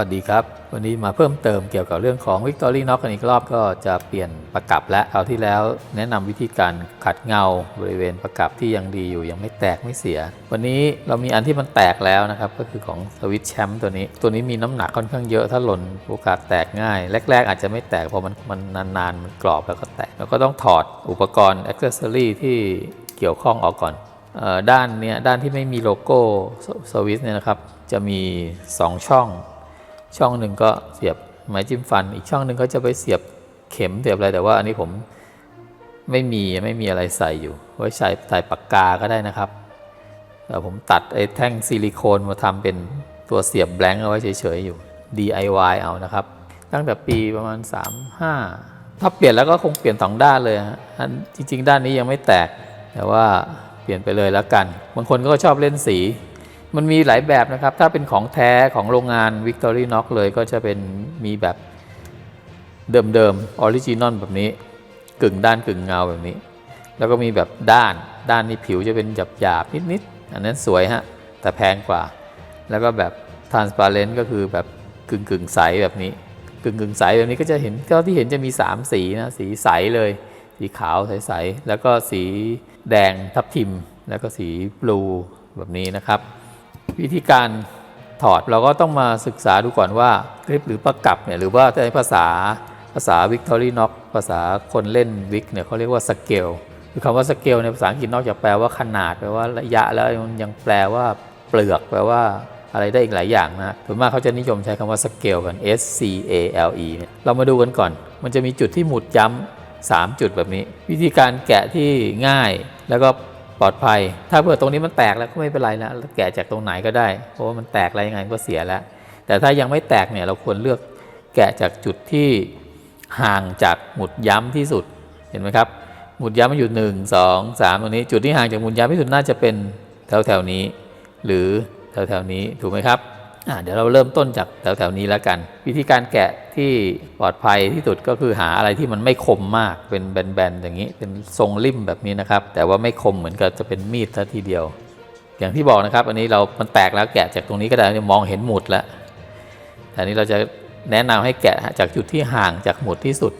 วัสดีครับ วันนี้มาเพิ่มเติมเกี่ยวกับเรื่องของ Victory n o c กันอีกรอบก็จะเปลี่ยนประกับและคราวที่แล้วแนะนำวิธีการขัดเงาบริเวณประกับที่ยังดีอยู่ยังไม่แตกไม่เสีย วันนี้เรามีอันที่มันแตกแล้วนะครับก็คือของสวิตแชมป์ตัวนี้ ตัวนี้มีน้ำหนักค่อนข้างเยอะถ้าหล่นโอกาสแตกง่าย แรก ๆ อาจจะไม่แตกพอมันมันนานๆมันกรอบแล้วก็แตกแล้วก็ต้องถอดอุปกรณ์อ็อกเซอรี่ที่เกี่ยวข้องออกก่อนด้านเนี้ยด้านที่ไม่มีโลโก้สวิสเนี่ยนะครับ จะมี 2 ช่อง ช่องหนึ่งก็เสียบไม้จิ้มฟัน อีกช่องหนึ่งก็จะไปเสียบเข็มเสียบอะไรแต่ว่าอันนี้ผมไม่มีไม่มีอะไรใส่อยู่ ไว้ใส่ใส่ปากกาก็ได้นะครับแต่ผมตัดไอ้แท่งซิลิโคนมาทำเป็นตัวเสียบแบงค์เอาไว้เฉยๆอยู่ DIY เอานะครับ ตั้งแต่ปีประมาณ 35 ถ้าเปลี่ยนแล้วก็คงเปลี่ยนสองด้านเลยฮะอันจริง ๆ ด้านนี้ยังไม่แตก แต่ว่าเปลี่ยนไปเลยแล้วกัน บางคนก็ชอบเล่นสี มันมีหลายแบบนะครับ ถ้าเป็นของแท้ของโรงงาน Victory Knock เลยก็จะเป็นมีแบบเดิมๆออริจินอลแบบนี้ กึ่งด้านกึ่งเงาแบบนี้ แล้วก็มีแบบด้านด้านนี้ผิวจะเป็นหยาบๆนิดๆอันนั้นสวยฮะ แต่แพงกว่า แล้วก็แบบ transparent ก็คือแบบกึ่งกึ่งใสแบบนี้ กึ่งกึ่งใสแบบนี้ก็จะเห็นก็ที่เห็นจะมี 3 สีนะสีใสเลย สีขาวใสๆแล้วก็สีแดงทับทิม แล้วก็สีบลูแบบนี้นะครับ วิธีการถอดเราก็ต้องมาศึกษาดูก่อนว่าคลิปหรือประกับเนี่ยหรือว่าใช้ภาษาภาษา Victorinox ภาษาคนเล่นวิกเนี่ยเขาเรียกว่าสเกลคือคำว่าสเกลในภาษาอังกฤษนอกจากแปลว่าขนาดแปลว่าระยะแล้วมันยังแปลว่าเปลือกแปลว่าอะไรได้อีกหลายอย่างนะส่วนมากเขาจะนิยมใช้คำว่าสเกลกัน S C A L E เนี่ยเรามาดูกันก่อน มันจะมีจุดที่หมุดย้ำสามจุดแบบนี้ วิธีการแกะที่ง่ายแล้วก็ ปลอดภัย ถ้าเผื่อตรงนี้มันแตกแล้วก็ไม่เป็นไรแล้วแกะจากตรงไหนก็ได้ เพราะว่ามันแตกอะไรยังไงก็เสียแล้ว แต่ถ้ายังไม่แตกเนี่ยเราควรเลือกแกะจากจุดที่ห่างจากหมุดย้ำที่สุด เห็นไหมครับ หมุดย้ำมันอยู่1 2 3ตรงนี้ จุดที่ห่างจากหมุดย้ำที่สุดน่าจะเป็นแถวแถวนี้ หรือแถวแถวนี้ถูกไหมครับ เดี๋ยวเราเริ่มต้นจากแถวๆนี้แล้วกัน วิธีการแกะที่ปลอดภัยที่สุดก็คือหาอะไรที่มันไม่คมมากเป็นแบนๆอย่างนี้เป็นทรงริ่มแบบนี้นะครับ แต่ว่าไม่คมเหมือนกับจะเป็นมีดซะทีเดียว อย่างที่บอกนะครับ อันนี้เรามันแตกแล้วแกะจากตรงนี้ก็ได้มองเห็นหมุดแล้วแต่นี้เราจะแนะนำให้แกะจากจุดที่ห่างจากหมุดที่สุด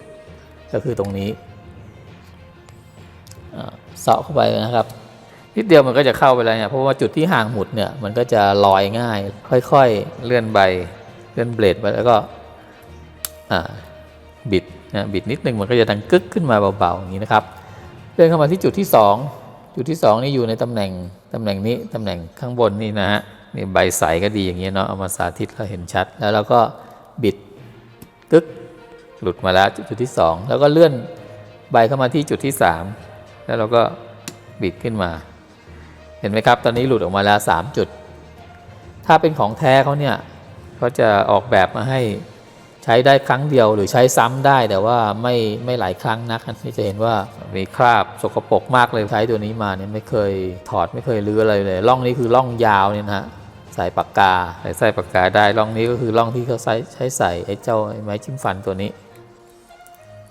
ก็คือตรงนี้เสาะเข้าไปนะครับ นิดเดียวมันก็จะเข้าไปแล้วเนี่ยเพราะว่าจุดที่ห่างหมุดเนี่ยมันก็จะลอยง่าย ค่อยๆเลื่อนใบเลื่อนเบลดไปแล้วก็บิดนะบิดนิดนึงมันก็จะดังกึกขึ้นมาเบาๆอย่างนี้นะครับเลื่อนเข้ามาที่จุดที่ 2 จุดที่ 2 นี่อยู่ในตำแหน่งตำแหน่งนี้ตำแหน่งข้างบนนี่นะฮะนี่ใบใสก็ดีอย่างเงี้ยเนาะเอามาสาธิตเราเห็นชัด แล้วเราก็บิดกึกหลุดมาแล้วจุดที่ 2 แล้วก็เลื่อนใบเข้ามาที่จุดที่ 3 แล้วเราก็บิดขึ้นมา เห็นไหมครับ ตอนนี้หลุดออกมาแล้ว 3 จุด ถ้าเป็นของแท้เขาเนี่ยเขาจะออกแบบมาให้ใช้ได้ครั้งเดียวหรือใช้ซ้ำได้แต่ว่าไม่ไม่หลายครั้งนักนี่จะเห็นว่ามีคราบสกปรกมากเลยใช้ตัวนี้มาเนี่ยไม่เคยถอดไม่เคยรื้ออะไรเลยร่องนี้คือร่องยาวเนี่ยนะฮะใส่ปากกาใส่ใส่ปากกาได้ร่องนี้ก็คือร่องที่เขาใช้ใช้ใส่ไอ้เจ้าไอ้ไม้จิ้มฟันตัวนี้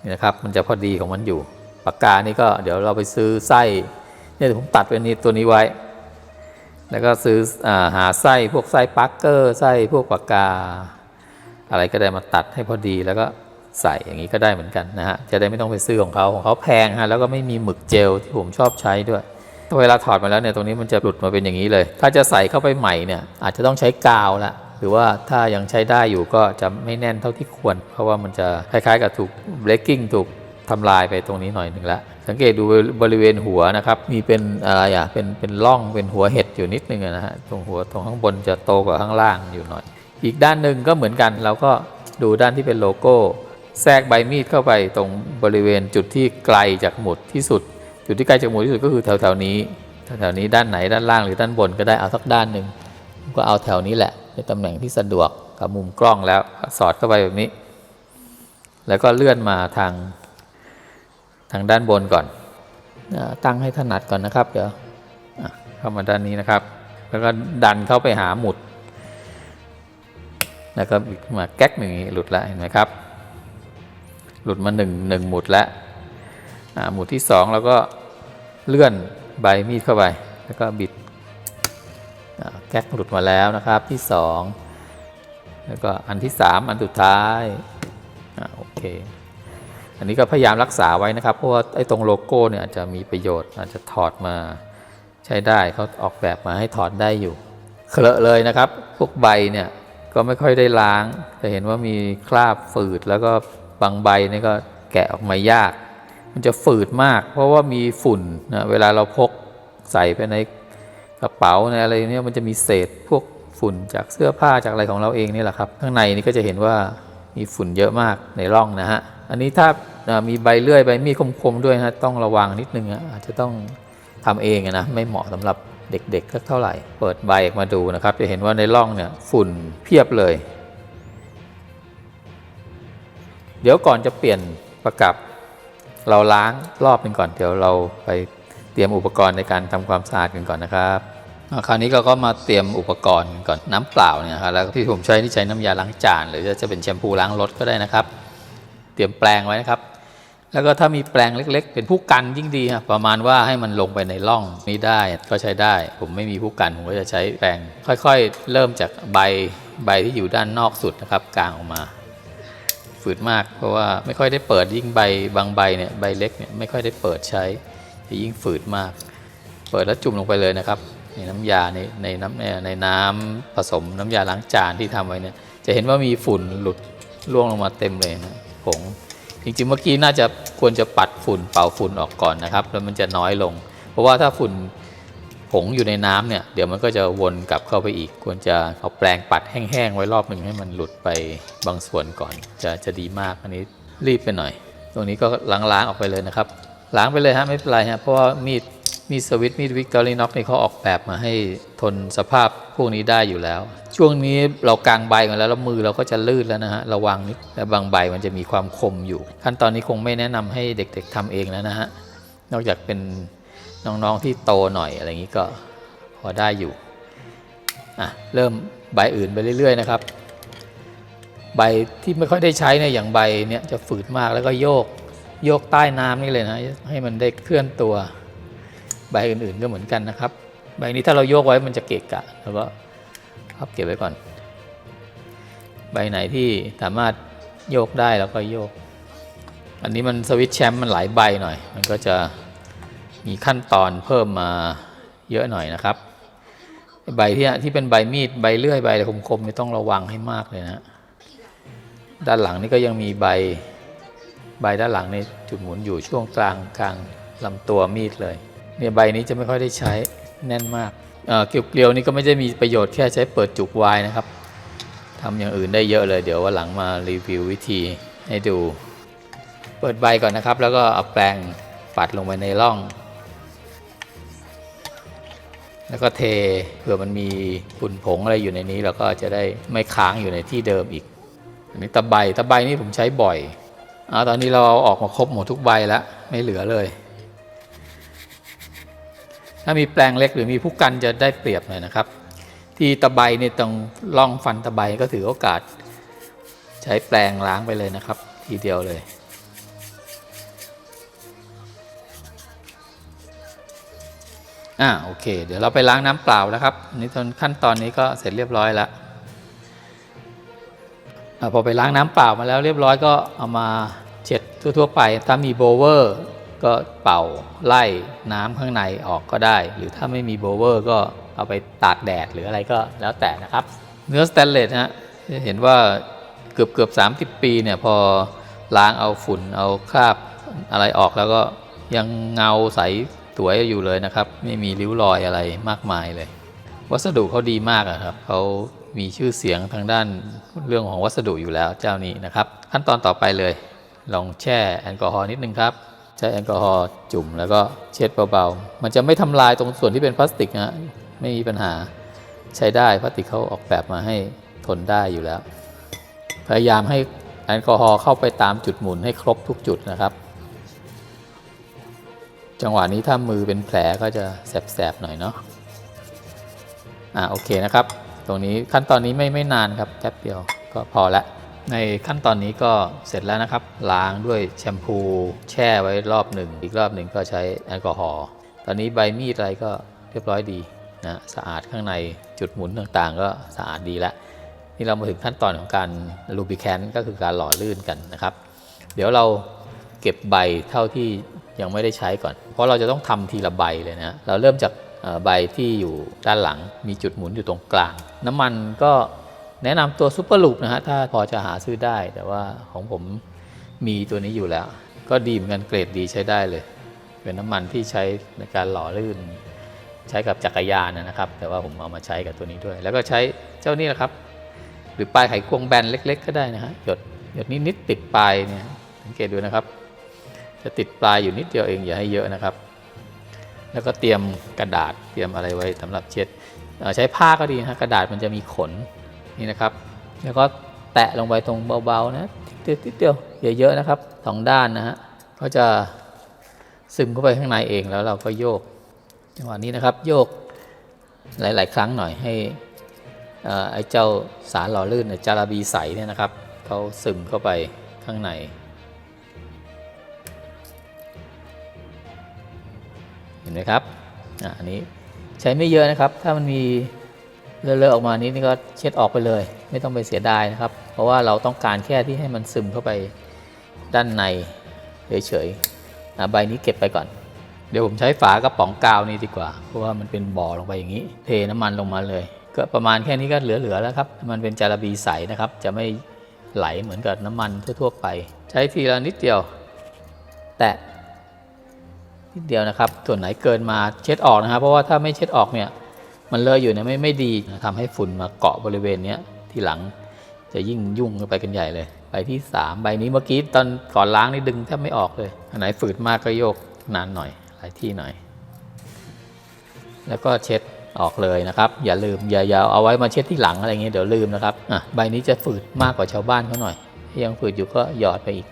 นี่นะครับมันจะพอดีของมันอยู่ปากกานี่ก็เดี๋ยวเราไปซื้อไส้ เนี่ยผมตัดเป็นนี้ตัวนี้ไว้ แล้วก็ซื้ออหาไส้พวกไส้ปักเกอร์ไส้พวกปากกา อะไรก็ได้มาตัดให้พอดีแล้วก็ใส่อย่างนี้ก็ได้เหมือนกันนะฮะ จะได้ไม่ต้องไปซื้อของเขาของเขาแพงฮะแล้วก็ไม่มีหมึกเจลที่ผมชอบใช้ด้วยเวลาถอดมาแล้วเนี่ยตรงนี้มันจะหลุดมาเป็นอย่างนี้เลย ถ้าจะใส่เข้าไปใหม่เนี่ยอาจจะต้องใช้กาวละหรือว่าถ้ายังใช้ได้อยู่ก็จะไม่แน่นเท่าที่ควร เพราะว่ามันจะคล้ายๆ กับถูกเบรกกิ้งถูกทำลายไปตรงนี้หน่อยหนึ่งละ สังเกตดูบริเวณหัวนะครับ มีเป็นอะไรอะเป็นเป็นร่องเป็นหัวเห็ดอยู่นิดนึงนะฮะตรงหัวตรงข้างบนจะโตกว่าข้างล่างอยู่หน่อย อีกด้านหนึ่งก็เหมือนกัน เราก็ดูด้านที่เป็นโลโก้ แทรกใบมีดเข้าไปตรงบริเวณจุดที่ไกลจากหมุดที่สุด จุดที่ไกลจากหมุดที่สุดก็คือแถวๆนี้แถวๆนี้ด้านไหนด้านล่างหรือด้านบนก็ได้เอาสักด้านหนึ่งก็เอาแถวนี้แหละในตำแหน่งที่สะดวกกับมุมกล้องแล้วสอดเข้าไปแบบนี้ แล้วก็เลื่อนมาทาง ทางด้านบนก่อนตั้งให้ถนัดก่อนนะครับ เดี๋ยวเข้ามาด้านนี้นะครับ แล้วก็ดันเข้าไปหาหมุด แล้วก็บิดมาแก๊กหนึ่งหลุดแล้วเห็นไหมครับ หลุดมาหนึ่งหนึ่งหมุดแล้วหมุดที่สองเราก็เลื่อนใบมีดเข้าไป แล้วก็บิดแก๊กหลุดมาแล้วนะครับที่สองแล้วก็อันที่3อันสุดท้ายอโอเค อันนี้ก็พยายามรักษาไว้นะครับ เพราะว่าไอ้ตรงโลโก้เนี่ยอาจจะมีประโยชน์อาจจะถอดมาใช้ได้เขาออกแบบมาให้ถอดได้อยู่เคลอะเลยนะครับ พวกใบเนี่ยก็ไม่ค่อยได้ล้าง จะเห็นว่ามีคราบฝืดแล้วก็บางใบนี่ก็แกะออกมายาก มันจะฝืดมาก เพราะว่ามีฝุ่นนะเวลาเราพกใส่ไปในกระเป๋าในอะไรเนี่ยมันจะมีเศษพวกฝุ่นจากเสื้อผ้าจากอะไรของเราเองนี่แหละครับ ข้างในนี่ก็จะเห็นว่ามีฝุ่นเยอะมากในร่องนะฮะ อันนี้ถ้ามีใบเลื่อยใบมีดคมๆด้วยนะต้องระวังนิดนึงอาจจะต้องทำเองนะไม่เหมาะสำหรับเด็กๆสักเท่าไหร่ เปิดใบมาดูนะครับ จะเห็นว่าในร่องเนี่ยฝุ่นเพียบเลย เดี๋ยวก่อนจะเปลี่ยนประกับ เราล้างรอบหนึ่งก่อนเดี๋ยวเราไปเตรียมอุปกรณ์ในการทำความสะอาดกันก่อนนะครับคราวนี้เราก็มาเตรียมอุปกรณ์กันก่อนน้ำเปล่าเนี่ยครับแล้วที่ผมใช้นี่ใช้น้ำยาล้างจาน หรือจะเป็นแชมพูล้างรถก็ได้นะครับ เตรียมแปรงไว้นะครับ แล้วก็ถ้ามีแปรงเล็ก ๆ เป็นผู้กันยิ่งดีครับประมาณว่าให้มันลงไปในร่องนี้ได้ก็ใช้ได้ ผมไม่มีผู้กันผมก็จะใช้แปรงค่อยๆ เริ่มจากใบใบที่อยู่ด้านนอกสุดนะครับกางออกมาฝืดมาก เพราะว่าไม่ค่อยได้เปิดยิ่งใบบางใบเนี่ยใบเล็กเนี่ยไม่ค่อยได้เปิดใช้จะยิ่งฝืดมาก เปิดแล้วจุ่มลงไปเลยนะครับในน้ำยาในในน้ำในน้ำผสมน้ำยาล้างจานที่ทำไว้เนี่ยจะเห็นว่ามีฝุ่นหลุดร่วงลงมาเต็มเลยนะ ผง จริงๆเมื่อกี้น่าจะควรจะปัดฝุ่นเป่าฝุ่นออกก่อนนะครับ แล้วมันจะน้อยลง เพราะว่าถ้าฝุ่นผงอยู่ในน้ำเนี่ยเดี๋ยวมันก็จะวนกลับเข้าไปอีก ควรจะเอาแปรงปัดแห้งๆไว้รอบหนึ่งให้มันหลุดไปบางส่วนก่อน จะจะดีมากอันนี้รีบไปหน่อย ตรงนี้ก็ล้างๆออกไปเลยนะครับล้างไปเลยฮะไม่เป็นไรฮะเพราะว่ามีด มีสวิตมีวิกตอรีน็อกนี่เขาออกแบบมาให้ทนสภาพพวกนี้ได้อยู่แล้ว ช่วงนี้เรากางใบกันแล้วแล้วมือเราก็จะลื่นแล้วนะฮะระวังนิดแต่บางใบมันจะมีความคมอยู่ ขั้นตอนนี้คงไม่แนะนำให้เด็ก ๆทำเองแล้วนะฮะนอกจากเป็นน้องๆที่โตหน่อยอะไรอย่างนี้ก็พอได้อยู่อะเริ่มใบอื่นไปเรื่อย ๆ นะครับ ใบที่ไม่ค่อยได้ใช้เนี่ยอย่างใบเนี่ยจะฝืดมากแล้วก็โยกโยกใต้น้ำนี่เลยนะให้มันได้เคลื่อนตัว ใบอื่นๆก็เหมือนกันนะครับ ใบนี้ถ้าเราโยกไว้มันจะเกะกะแล้วก็พับเก็บไว้ก่อน ใบไหนที่สามารถโยกได้แล้วก็โยก อันนี้มันสวิตช์แชมป์มันหลายใบหน่อย มันก็จะมีขั้นตอนเพิ่มมาเยอะหน่อยนะครับ ใบที่ที่เป็นใบมีดใบเลื่อยใบอะไรคมๆนี่ต้องระวังให้มากเลยนะด้านหลังนี่ก็ยังมีใบใบด้านหลังในจุดหมุนอยู่ช่วงกลางกลางลำตัวมีดเลย เนี่ยใบนี้จะไม่ค่อยได้ใช้แน่นมากเกลียวเกลียวนี่ก็ไม่ได้มีประโยชน์แค่ใช้เปิดจุกวายนะครับทำอย่างอื่นได้เยอะเลย เดี๋ยววันหลังมารีวิววิธีให้ดู เปิดใบก่อนนะครับ แล้วก็เอาแปรงปัดลงไปในร่อง แล้วก็เทเผื่อมันมีฝุ่นผงอะไรอยู่ในนี้เราก็จะได้ไม่ค้างอยู่ในที่เดิมอีก อันนี้ตะไบตะไบนี่ผมใช้บ่อยอาตอนนี้เราเอาออกมาครบหมดทุกใบแล้วไม่เหลือเลย ถ้ามีแปลงเล็กหรือมีผู้กันจะได้เปรียบหน่อยนะครับ ที่ตะไบเนี่ยตรงร่องฟันตะไบก็ถือโอกาส ใช้แปลงล้างไปเลยนะครับ ทีเดียวเลยอ่าโอเค เดี๋ยวเราไปล้างน้ำเปล่าแล้วครับนนี้ตอนขั้นตอนนี้ก็เสร็จเรียบร้อยแล้วอพอไปล้างน้ำเปล่ามาแล้วเรียบร้อยก็เอามาเช็ดทั่ว ๆ ไปถ้ามีโบเวอร์ ก็เป่าไล่น้ำข้างในออกก็ได้ หรือถ้าไม่มีโบเวอร์ก็เอาไปตากแดดหรืออะไรก็แล้วแต่นะครับ เนื้อสแตนเลสฮะจะเห็นว่าเกือบเกือบสามสิบปีเนี่ยพอล้างเอาฝุ่นเอาคราบอะไรออกแล้วก็ยังเงาใสสวยอยู่เลยนะครับ ไม่มีริ้วรอยอะไรมากมายเลย วัสดุเขาดีมากอะครับเขามีชื่อเสียงทางด้านเรื่องของวัสดุอยู่แล้วเจ้านี้นะครับ ขั้นตอนต่อไปเลย ลองแช่แอลกอฮอล์นิดนึงครับ ใช้แอลกอฮอล์จุ่มแล้วก็เช็ดเบาๆ มันจะไม่ทำลายตรงส่วนที่เป็นพลาสติกนะไม่มีปัญหาใช้ได้พลาสติกเขาออกแบบมาให้ทนได้อยู่แล้ว พยายามให้แอลกอฮอล์เข้าไปตามจุดหมุนให้ครบทุกจุดนะครับ จังหวะนี้ถ้ามือเป็นแผลก็จะแสบๆหน่อยเนาะอ่าโอเคนะครับ ตรงนี้ขั้นตอนนี้ไม่ไม่นานครับแป๊บเดียวก็พอละ ในขั้นตอนนี้ก็เสร็จแล้วนะครับ ล้างด้วยแชมพู แช่ไว้รอบหนึ่ง อีกรอบหนึ่งก็ใช้แอลกอฮอล์ตอนนี้ใบมีดอะไรก็เรียบร้อยดีนะสะอาดข้างในจุดหมุนต่างๆ ก็สะอาดดีแล้วนี่เรามาถึงขั้นตอนของการลูบิแคนก็คือการหล่อลื่นกันนะครับ เดี๋ยวเราเก็บใบเท่าที่ยังไม่ได้ใช้ก่อน เพราะเราจะต้องทำทีละใบเลยนะเราเริ่มจากใบที่อยู่ด้านหลังมีจุดหมุนอยู่ตรงกลาง น้ำมันก็ แนะนำตัวซุปเปอร์ลูปนะฮะถ้าพอจะหาซื้อได้ แต่ว่าของผมมีตัวนี้อยู่แล้ว ก็ดีเหมือนกันเกรดดีใช้ได้เลย เป็นน้ำมันที่ใช้ในการหล่อลื่น ใช้กับจักรยานนะครับ แต่ว่าผมเอามาใช้กับตัวนี้ด้วย แล้วก็ใช้เจ้านี่แหละครับ หรือปลายไขควงแบนเล็ก ๆ ก็ได้นะฮะหยดหยดนิดๆติดปลายเนี่ยสังเกตดูนะครับ จะติดปลายอยู่นิดเดียวเองอย่าให้เยอะนะครับ แล้วก็เตรียมกระดาษเตรียมอะไรไว้สำหรับเช็ดใช้ผ้าก็ดีนะกระดาษมันจะมีขน นี่นะครับ แล้วก็แตะลงไปตรงเบาๆนะติดๆติดเดียวเยอะๆนะครับสองด้านนะฮะก็จะซึมเข้าไปข้างในเองแล้วเราก็โยกจังหวะนี้นะครับโยกหลาย ๆ ครั้งหน่อยให้อ่อไอ้เจ้าสารหล่อลื่นจาราบีใสเนี่ยนะครับเขาซึมเข้าไปข้างใน เห็นไหมครับอันนี้ใช้ไม่เยอะนะครับ ถ้ามันมี เลอะๆออกมานิดนี่ก็เช็ดออกไปเลย ไม่ต้องไปเสียดายนะครับ เพราะว่าเราต้องการแค่ที่ให้มันซึมเข้าไปด้านในเฉยๆอะใบนี้เก็บไปก่อน เดี๋ยวผมใช้ฝากระป๋องกาวนี่ดีกว่า เพราะว่ามันเป็นบ่อลงไปอย่างนี้ เทน้ำมันลงมาเลย ก็ประมาณแค่นี้ก็เหลือๆแล้วครับ มันเป็นจาระบีใสนะครับ จะไม่ไหลเหมือนกับน้ำมันทั่วๆไป ใช้ทีละนิดเดียว แตะนิดเดียวนะครับ ส่วนไหนเกินมาเช็ดออกนะครับ เพราะว่าถ้าไม่เช็ดออกเนี่ย มันเลอะอยู่เนี่ยไม่ไม่ดีทำให้ฝุ่นมาเกาะบริเวณเนี้ยที่หลังจะยิ่งยุ่งไปกันใหญ่เลย ใบที่ 3 ใบนี้เมื่อกี้ตอนก่อนล้างนี่ดึงแทบไม่ออกเลย อันไหนฝืดมากก็โยกนานหน่อยหลายที่หน่อย แล้วก็เช็ดออกเลยนะครับ อย่าลืมอย่าอย่าเอาไว้มาเช็ดที่หลังอะไรเงี้ยเดี๋ยวลืมนะครับอะใบนี้จะฝืดมากกว่าชาวบ้านเขาหน่อยยังฝืดอยู่ก็หยอดไปอีก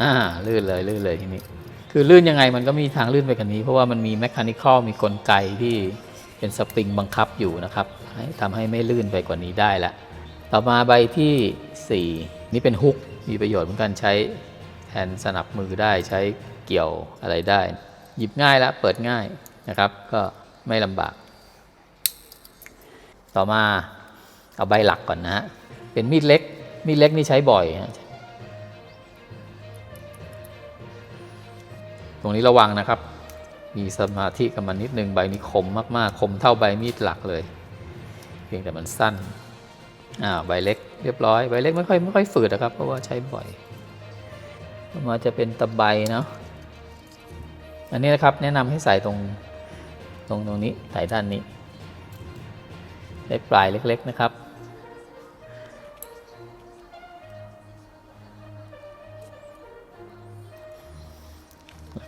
อ่าลื่นเลยลื่นเลยทีนี้ คือลื่นยังไงมันก็มีทางลื่นไปกว่านี้ เพราะว่ามันมีแมคานิคอลมีกลไกที่เป็นสปริงบังคับอยู่นะครับทำให้ไม่ลื่นไปกว่านี้ได้ละต่อมาใบทีสี่ 4 นี่เป็นฮุกมีประโยชน์เหมือนกันใช้แทนสนับมือได้ใช้เกี่ยวอะไรได้ หยิบง่ายแล้วเปิดง่ายนะครับ ก็ไม่ลำบาก ต่อมาเอาใบหลักก่อนนะฮะเป็นมีดเล็กมีดเล็กนี่ใช้บ่อย ตรงนี้ระวังนะครับ มีสมาธิกับมันนิดนึงใบนี้คมมากๆ คมเท่าใบมีดหลักเลย เพียงแต่มันสั้นอ่าใบเล็กเรียบร้อยใบเล็กไม่ค่อยไม่ค่อยฝืดนะครับ เพราะว่าใช้บ่อยต่อมาจะเป็นตะไบเนาะอันนี้นะครับแนะนำให้ใส่ตรงตรงตรงนี้ใส่ด้านนี้ ได้ปลายเล็ก ๆนะครับ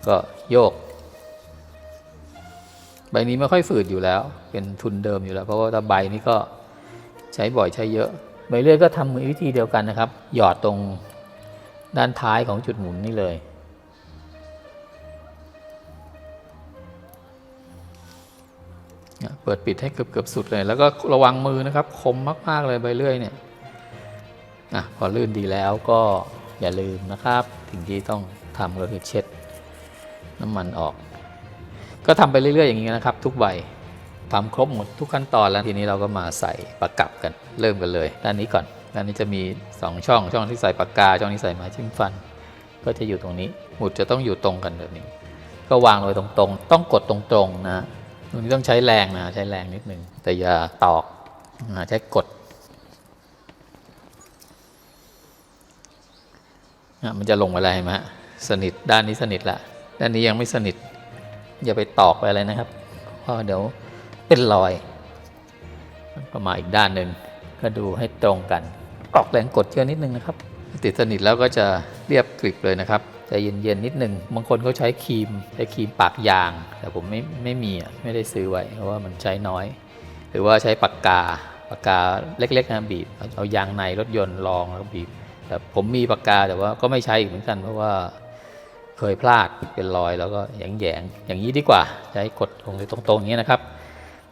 ก็โยก ใบนี้ไม่ค่อยฝืดอยู่แล้ว เป็นทุนเดิมอยู่แล้ว เพราะว่าใบนี้ก็ใช้บ่อยใช้เยอะ ใบเลื่อยก็ทำวิธีเดียวกันนะครับ หยอดตรงด้านท้ายของจุดหมุนนี่เลยเปิดปิดให้เกือบเกือบสุดเลย แล้วก็ระวังมือนะครับ คมมาก ๆ เลยใบเลื่อยเนี่ยอะพอลื่นดีแล้วก็อย่าลืมนะครับสิ่งที่ต้องทำก็คือเช็ด น้ำมันออก ก็ทำไปเรื่อยๆอย่างนี้นะครับ ทุกใบทำครบหมดทุกขั้นตอนแล้วทีนี้เราก็มาใส่ประกับกันเริ่มกันเลย ด้านนี้ก่อน ด้านนี้จะมี 2 ช่องช่องที่ใส่ปากกา ช่องที่ใส่ไม้จิ้มฟัน ก็จะอยู่ตรงนี้หมุดจะต้องอยู่ตรงกันแบบนี้ ก็วางลงตรงๆ ต้องกดตรงๆนะตรงนี้ต้องใช้แรงนะใช้แรงนิดนึงแต่อย่าตอกนะใช้กดนะมันจะลงไปอะไรเห็นไหมสนิทด้านนี้สนิทละ ด้านนี้ยังไม่สนิท อย่าไปตอกไปอะไรนะครับ เพราะเดี๋ยวเป็นรอยก็มาอีกด้านหนึ่งก็ดูให้ตรงกันออกแรงกดเยอะนิดนึงนะครับ ติดสนิทแล้วก็จะเรียบกริบเลยนะครับใจเย็นๆนิดนึงบางคนเขาใช้ครีมใช้ครีมปากยาง แต่ผมไม่ไม่มีอะไม่ได้ซื้อไว้เพราะว่ามันใช้น้อย หรือว่าใช้ปากกาปากกาเล็กๆนะบีบเอายางในรถยนต์รองแล้วบีบแต่ผมมีปากกาแต่ว่าก็ไม่ใช้อีกเหมือนกันเพราะว่า เคยพลาดเป็นรอยแล้วก็แยงแยงๆอย่างนี้ดีกว่าใช้กดลงไปตรงๆอย่างนี้นะครับ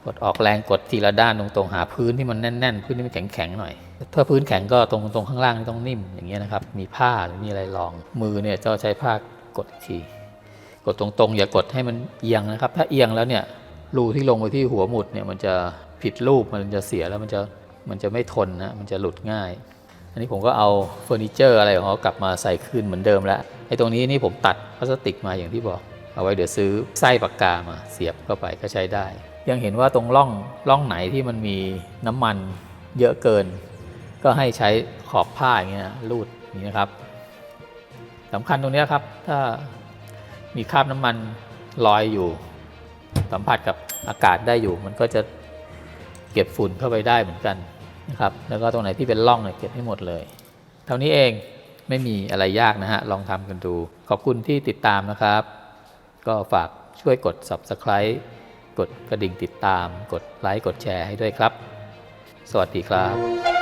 กดออกแรงกดทีละด้านตรงๆหาพื้นที่มันแน่นๆพื้นที่มันแข็งๆหน่อยถ้าพื้นแข็งก็ตรงตรงข้างล่างต้องนิ่มอย่างเงี้ยนะครับ มีผ้าหรือมีอะไรรองมือเนี่ยจะใช้ผ้ากดอีกที กดตรงๆ อย่ากดให้มันเอียงนะครับ ถ้าเอียงแล้วเนี่ยรูที่ลงไปที่หัวหมุดเนี่ยมันจะผิดรูปมันจะเสียแล้วมันจะมันจะไม่ทนนะมันจะหลุดง่าย อันนี้ผมก็เอาเฟอร์นิเจอร์อะไรของเขากลับมาใส่คืนเหมือนเดิมแล้วไอ้ตรงนี้นี่ผมตัดพลาสติกมาอย่างที่บอก เอาไว้เดี๋ยวซื้อไส้ปากกามาเสียบเข้าไปก็ใช้ได้ ยังเห็นว่าตรงร่องร่องไหนที่มันมีน้ำมันเยอะเกิน ก็ให้ใช้ขอบผ้าอย่างเงี้ยนะรูดนี้นะครับสำคัญตรงนี้ครับถ้ามีคราบน้ำมันลอยอยู่ สัมผัสกับอากาศได้อยู่ มันก็จะเก็บฝุ่นเข้าไปได้เหมือนกัน นะครับแล้วก็ตรงไหนที่เป็นร่องเนี่ยเก็บให้หมดเลย เท่านี้เองไม่มีอะไรยากนะฮะ ลองทำกันดู ขอบคุณที่ติดตามนะครับ ก็ฝากช่วยกด subscribe กดกระดิ่งติดตาม กดไลค์กดแชร์ให้ด้วยครับ สวัสดีครับ